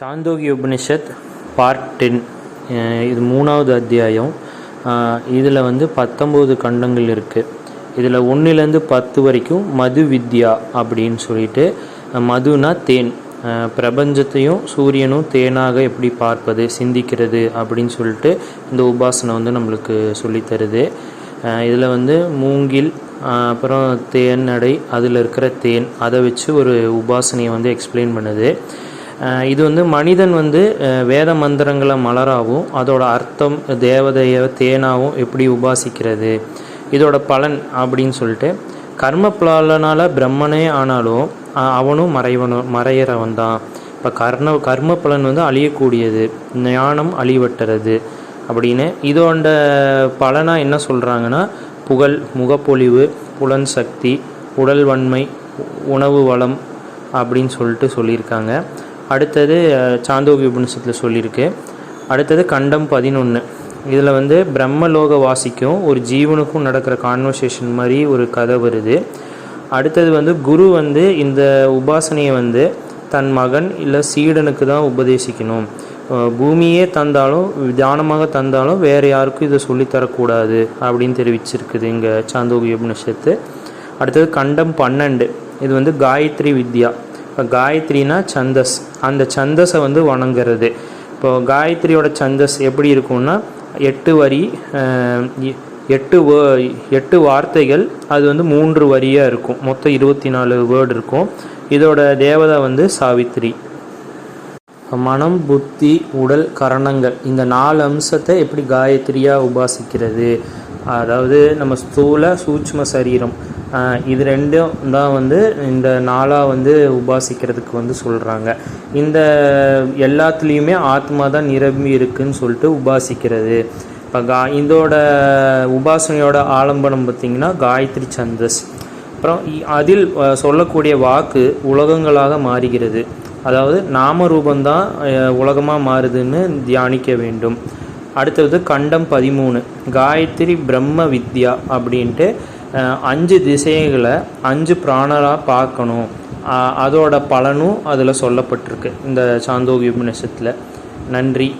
சாந்தோகி Upanishad part ten இது மூணாவது அத்தியாயம். இதில் வந்து பத்தொம்போது கண்டங்கள் இருக்குது இதில் ஒன்றுலேருந்து பத்து வரைக்கும் மது வித்யா அப்படின்னு சொல்லிட்டு மதுனா தேன். பிரபஞ்சத்தையும் சூரியனும் தேனாக எப்படி பார்ப்பது சிந்திக்கிறது அப்படின்னு சொல்லிட்டு இந்த உபாசனை வந்து நம்மளுக்கு சொல்லித்தருது இதில் வந்து மூங்கில் அப்புறம் தேன் நடை அதில் இருக்கிற தேன் அதை வச்சு ஒரு உபாசனையை வந்து எக்ஸ்பிளைன் பண்ணுது. இது வந்து மனிதன் வந்து வேத மந்திரங்களை மலராகவும் அதோட அர்த்தம் தேவதைய தேனாகவும் எப்படி உபாசிக்கிறது இதோட பலன் அப்படின்னு சொல்லிட்டு கர்ம பலனால் பிரம்மனே ஆனாலும் அவனும் மறைவனும் மறையிறவன் தான். இப்போ கர்ண கர்ம பலன் வந்து அழியக்கூடியது ஞானம் அழிவட்டுறது அப்படின்னு. இதோட பலனாக என்ன சொல்கிறாங்கன்னா புகழ் முகப்பொலிவு புலன் சக்தி உடல் வன்மை உணவு வளம் அப்படின்னு சொல்லிட்டு சொல்லியிருக்காங்க. அடுத்தது சாந்தோகி உபநிஷத்தில் சொல்லியிருக்கு. அடுத்தது கண்டம் பதினொன்று இதில் வந்து பிரம்மலோக வாசிக்கும் ஒரு ஜீவனுக்கும் நடக்கிற கான்வர்சேஷன் மாதிரி ஒரு கதை வருது. அடுத்தது வந்து குரு வந்து இந்த உபாசனையை வந்து தன் மகன் இல்லை சீடனுக்கு தான் உபதேசிக்கணும். பூமியே தந்தாலும் தியானமாக தந்தாலும் வேறு யாருக்கும் இதை சொல்லித்தரக்கூடாது அப்படின்னு தெரிவிச்சிருக்குது இங்கே சாந்தோகி உபநிஷத்து. அடுத்தது கண்டம் பன்னெண்டு. இது வந்து காயத்ரி வித்யா. இப்போ காயத்ரினா சந்தஸ். அந்த சந்தஸை வந்து வணங்குறது. இப்போது காயத்ரியோட சந்தஸ் எப்படி இருக்கும்னா எட்டு வரி எ- எட்டு வே- எட்டு வார்த்தைகள் அது வந்து மூன்று வரியாக இருக்கும். மொத்தம் இருபத்தி நாலு வேர்டு இருக்கும். இதோட தேவதை வந்து சாவித்ரி. மனம் புத்தி உடல் கரணங்கள் இந்த நாலு அம்சத்தை எப்படி காயத்ரியாக உபாசிக்கிறது? அதாவது நம்ம ஸ்தூல சூட்ச்ம சரீரம் இது ரெண்டும் தான் வந்து இந்த நாளாக வந்து உபாசிக்கிறதுக்கு வந்து சொல்கிறாங்க இந்த எல்லாத்துலேயுமே ஆத்மா தான் நிரம்பி இருக்குன்னு சொல்லிட்டு உபாசிக்கிறது. இப்போ கா இதோட உபாசனையோட ஆலம்பனம் பார்த்திங்கன்னா காயத்ரி சந்தஸ் அப்புறம் அதில் சொல்லக்கூடிய வாக்கு உலகங்களாக மாறுகிறது. அதாவது நாம ரூபந்தான் உலகமாக மாறுதுன்னு தியானிக்க வேண்டும். அடுத்தது கண்டம் பதிமூணு. காயத்ரி பிரம்ம வித்யா அப்படின்ட்டு அஞ்சு திசைகளை அஞ்சு பிராணராக பார்க்கணும். அதோட பலனும் அதில் சொல்லப்பட்டிருக்கு. இந்த சாந்தோகி உபநிஷத்தில். நன்றி.